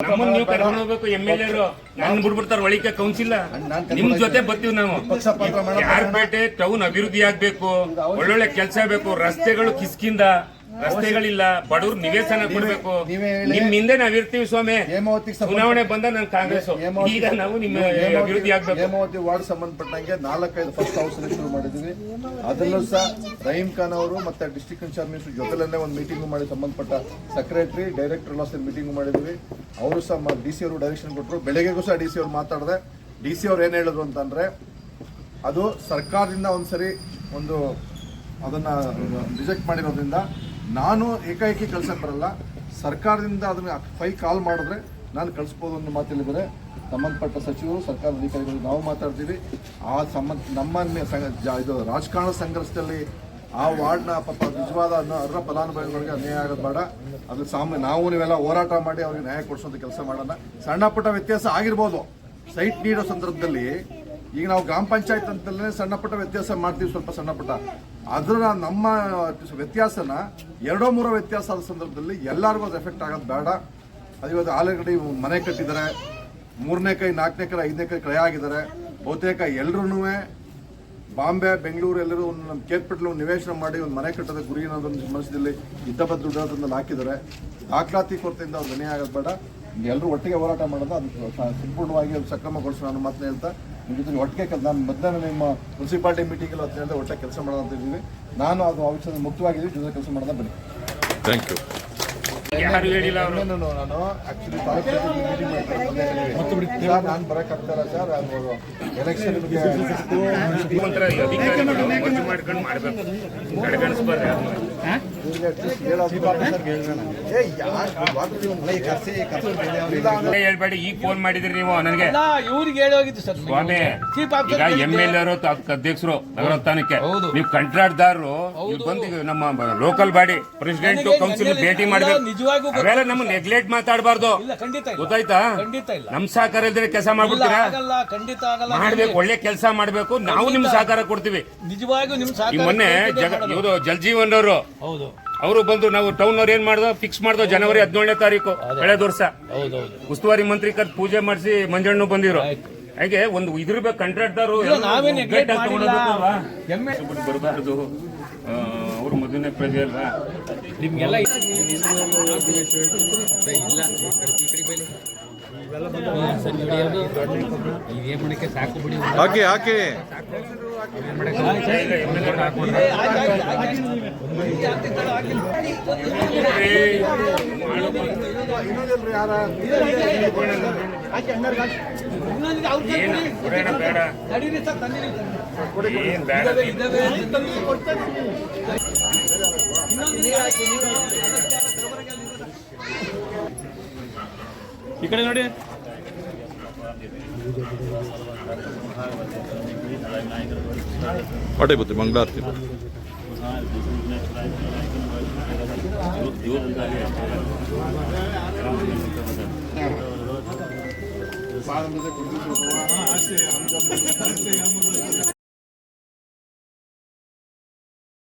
ನಮ್ಮನ್ನ ನೀವು ಕರ್ಕೊಂಡು ಹೋಗ್ಬೇಕು ಎಂ ಎಲ್ ಎರು ನನ್ ಬಿಡ್ಬಿಡ್ತಾರ ಒಳಿಕೆ ಕೌನ್ಸಿಲ್ ನಿಮ್ ಜೊತೆ ಬರ್ತೀವಿ ನಾವು. ಯಾರ್ಪೇಟೆ ಟೌನ್ ಅಭಿವೃದ್ಧಿ ಆಗ್ಬೇಕು ಒಳ್ಳೊಳ್ಳೆ ಕೆಲಸ ಬೇಕು ರಸ್ತೆಗಳು ಕಿಸ್ಕಿಂದ ರಸ್ತೆಗಳಿಲ್ಲ. ಬಡವ್ರ ನಿವೇಶನ ಕೊಡ್ಬೇಕು. ನೀವೇ ಹೇಳಿ. ನಿಮ್ ಹಿಂದೆ ನಾವಿರ್ತೀವಿ ಸ್ವಾಮಿ. ಚುನಾವಣೆ ಬಂದ ನನ್ ಕಾಂಗ್ರೆಸ್. ಈಗ ನಾವು ನಿಮ್ಮ ಅಭಿವೃದ್ಧಿ ಆಗ್ಬೇಕು. ಹೇಮಾವತಿ ವಾರ್ಡ್ ಸಂಬಂಧಪಟ್ಟಂಗೆ ನಾಲ್ಕೈದು ಫಸ್ಟ್ ಹೌಸ್ ಶುರು ಮಾಡಿದ್ವಿ. ಅದರಲ್ಲೂ ಸಹ ರಹೀಂ ಖಾನ್ ಅವರು ಮತ್ತೆ ಡಿಸ್ಟ್ರಿಕ್ಟ್ ಇನ್ಚಾರ್ಜ್ ಮಿನಿಸ್ಟರ್ ಜೊತೆಲನ್ನೇ ಒಂದು ಮೀಟಿಂಗ್ ಮಾಡಿ ಸಂಬಂಧಪಟ್ಟ ಸೆಕ್ರೆಟರಿ ಡೈರೆಕ್ಟರ್ ಎಲ್ಲ ಸೇರಿ ಮೀಟಿಂಗ್ ಮಾಡಿದ್ವಿ. ಅವರು ಸಹ ಡಿ ಸಿ ಅವರು ಡೈರೆಕ್ಷನ್ ಕೊಟ್ಟರು ಬೆಳಗ್ಗೆಗೂ ಸಹ ಡಿ ಸಿ ಅವರು ಮಾತಾಡಿದೆ. ಡಿ ಸಿ ಅವ್ರು ಏನು ಹೇಳಿದ್ರು ಅಂತಂದ್ರೆ ಅದು ಸರ್ಕಾರದಿಂದ ಒಂದ್ಸರಿ ಒಂದು ಅದನ್ನ ರಿಜೆಕ್ಟ್ ಮಾಡಿರೋದ್ರಿಂದ ನಾನು ಏಕಾಏಕಿ ಕಳ್ಸಕ್ಕೆ ಬರಲ್ಲ. ಸರ್ಕಾರದಿಂದ ಅದನ್ನು ಫೈ ಕಾಲ್ ಮಾಡಿದ್ರೆ ನಾನು ಕಳಿಸ್ಬೋದು ಅನ್ನೋ ಮಾತಲ್ಲಿದ್ದಾರೆ ಸಂಬಂಧಪಟ್ಟ ಸಚಿವರು, ಸರ್ಕಾರದ ಅಧಿಕಾರಿಗಳು ನಾವು ಮಾತಾಡ್ತೀವಿ. ಆ ಸಂಬಂಧ, ನಮ್ಮ ಇದು ರಾಜಕಾರಣ ಸಂಘರ್ಷದಲ್ಲಿ ಆ ವಾರ್ಡ್ನ ಪಾಪ ನಿಜವಾದ ಅದರ ಫಲಾನುಭವಿಗಳಿಗೆ ಅನ್ಯಾಯ ಆಗೋದು ಬೇಡ. ಅದು ಸಾಮಾನ್ಯ ನಾವು ನೀವೆಲ್ಲ ಹೋರಾಟ ಮಾಡಿ ಅವ್ರಿಗೆ ನ್ಯಾಯ ಕೊಡಿಸೋಂಥ ಕೆಲಸ ಮಾಡೋಣ. ಸಣ್ಣ ಪುಟ್ಟ ವ್ಯತ್ಯಾಸ ಆಗಿರ್ಬೋದು. ಸೈಟ್ ನೀಡೋ ಸಂದರ್ಭದಲ್ಲಿ ಈಗ ನಾವು ಗ್ರಾಮ ಪಂಚಾಯತ್ ಅಂತಲೇ ಸಣ್ಣ ಪುಟ್ಟ ವ್ಯತ್ಯಾಸ ಮಾಡ್ತೀವಿ ಸ್ವಲ್ಪ ಸಣ್ಣ ಪುಟ್ಟ. ಅದ್ರ ನಮ್ಮ ವ್ಯತ್ಯಾಸನ ಎರಡೋ ಮೂರೋ ವ್ಯತ್ಯಾಸ ಆದ ಸಂದರ್ಭದಲ್ಲಿ ಎಲ್ಲರಿಗೂ ಅದು ಎಫೆಕ್ಟ್ ಆಗೋದು ಬೇಡ. ಅದು ಇವತ್ತು ಮನೆ ಕಟ್ಟಿದ್ದಾರೆ, ಮೂರನೇ ಕೈ, ನಾಲ್ಕನೇ ಕೈ, ಐದನೇ ಕೈ ಕ್ರಯ ಆಗಿದ್ದಾರೆ. ಬಹುತೇಕ ಎಲ್ಲರೂ ಬಾಂಬೆ, ಬೆಂಗಳೂರು ಎಲ್ಲರೂ ಒಂದು ನಮ್ಮ ಕೇರ್ಪೆಟ್ಲು ನಿವೇಶನ ಮಾಡಿ ಒಂದು ಮನೆ ಕಟ್ಟದ ಗುರಿ ಅನ್ನೋದೊಂದು ಮನಸ್ಸಿನಲ್ಲಿ ಇದ್ದಬ ದುಡ್ಡೋದ್ರಲ್ಲಿ ಹಾಕಿದ್ದಾರೆ. ದಾಖಲಾತಿ ಕೊರತೆಯಿಂದ ಅವ್ರು ಮನೆ ಆಗೋದು ಬೇಡ. ಎಲ್ಲರೂ ಒಟ್ಟಿಗೆ ಹೋರಾಟ ಮಾಡೋದು ಅದು ಸಂಪೂರ್ಣವಾಗಿ ಸಕ್ರಮಗೊಳಿಸೋಣ ಅನ್ನೋ ಮಾತನ್ನ ಹೇಳ್ತಾ ನಿಮ್ಮ ಒಟ್ಟಿಗೆ ಕೆಲಸ ನಾನು ಮಧ್ಯಾಹ್ನ ನಿಮ್ಮ ಮುನ್ಸಿಪಾಲ್ಟಿ ಮೀಟಿಂಗಲ್ಲಿ ಹೇಳಿದ್ರೆ ಒಟ್ಟಿಗೆ ಕೆಲಸ ಮಾಡೋಣ ಅಂತ ಇದ್ದೀವಿ. ನಾನು ಅದು ಆ ವಿಷಯದಲ್ಲಿ ಮುಕ್ತವಾಗಿದ್ದೀವಿ. ಜೊತೆ ಕೆಲಸ ಮಾಡೋಣ ಬನ್ನಿ. Thank you. ಯಾರು ಹೇಳಿಲ್ಲ ಅವರು? ನಾನು ನಾನು ಆಕ್ಚುಲಿ ಮೀಟಿಂಗ್ ನಾನು ಬರೋಕ್ಕಾಗ್ತಾರ ಸರ್ ಅದು ಎಲೆಕ್ಷನ್ ಮುಖ್ಯಮಂತ್ರಿ ಅಧಿಕಾರಿಗಳು ಮೋಸ ಮಾಡ್ಕೊಂಡು ಮಾಡ್ಬೇಕು. ಕಡೆಗಣಿಸ್ಬಾರ್ದು ಯಾರ್ನೂ. ಅಲ್ಲೇ ಹೇಳ್ಬೇಡಿ ಈಗ ಫೋನ್ ಮಾಡಿದ್ರಿ ನೀವು ನನಗೆ. ಇವ್ರಿಗೆ ಹೇಳೋಗಿದ್ದು ಸರ್ ಸ್ವಾಮಿ ಚೀಫ್ ಈಗ ಎಂ ಎಲ್ ಎರು ಅಧ್ಯಕ್ಷರು ನಗರೋತ್ಥಾನಕ್ಕೆ ನೀವು ಕಂಟ್ರಾಟ್ದಾರರು ಬಂದು ನಮ್ಮ ಲೋಕಲ್ ಬಾಡಿ ಪ್ರೆಸಿಡೆಂಟ್ ಕೌನ್ಸಿಲ್ ಭೇಟಿ ಮಾಡ್ಬೇಕು. ನಿಜವಾಗೂ. ಅವೆಲ್ಲ ನಮ್ಮ ನೆಗ್ಲೆಕ್ಟ್ ಮಾತಾಡಬಾರ್ದು. ಇಲ್ಲ ಖಂಡಿತ ಇಲ್ಲ. ಗೊತ್ತಾಯ್ತಾ? ಖಂಡಿತ ಇಲ್ಲ. ನಮ್ ಸಹಕಾರ ಇಲ್ದ್ರೆ ಕೆಲಸ ಇಲ್ಲ ಮಾಡ್ಬಿಡ್ತೀರಾ? ಆಗಲ್ಲ ಖಂಡಿತ ಆಗಲ್ಲ. ಮಾಡ್ಬೇಕು ಒಳ್ಳೆ ಕೆಲಸ ಮಾಡ್ಬೇಕು. ನಾವು ನಿಮ್ ಸಹಕಾರ ಕೊಡ್ತೀವಿ. ನಿಜವಾಗಿಯೂ ನಿಮ್ ಈ ಸಹಕಾರ ಮೊನ್ನೆ ಇವರು ಜಗ ಮಾಡೋದು. ಇವರು ಜಲ್ಜೀವನ್ ಅವರು ಹೌದು. ಅವರು ಬಂದ್ರು ನಾವು ಟೌನ್ ಅವ್ರು ಏನ್ ಮಾಡ್ದೋ ಫಿಕ್ಸ್ ಮಾಡ್ದೋ ಜನವರಿ ಹದಿನೇಳನೇ ತಾರೀಕು ಕಳೆದ ವರ್ಷ. ಹೌದೌದು ಉಸ್ತುವಾರಿ ಮಂತ್ರಿ ಕರ್ ಪೂಜೆ ಮಾಡಿಸಿ ಮಂಜಣ್ಣು ಬಂದಿರು ಆಯ್ತು. ಹಾಗೆ ಒಂದು ಇದ್ರಬೇಕು ಕಂಟ್ರಾಕ್ಟರ್ ಇಲ್ಲ, ನಾವೇ neglect ಮಾಡಿಲ್ಲ. ಎಮ್ಮೆ ಬರಬಾರ್ದು. ಅವ್ರ ಮೊದಲನೇ ಪ್ರಜೆ ಅಲ್ವಾ? ನಿಮ್ಗೆಲ್ಲ ಹಾಕಿ ಹಾಕಿ. ಏನು ಕೊಡೋಣ ಬೇಡ ಸರ್ ತಂದಿರಿ ಏನ್? ಬೇಡ. ಇದಾವೆ ತಂದಿರಿ ಕೊಡ್ತೇನೆ ಈ ಕಡೆ ನೋಡಿ. ಹೊಟ್ಟೆ ಬುತ್ತಿ ಮಂಗಳಾರತಿ பாரம்பரிய கொடுத்து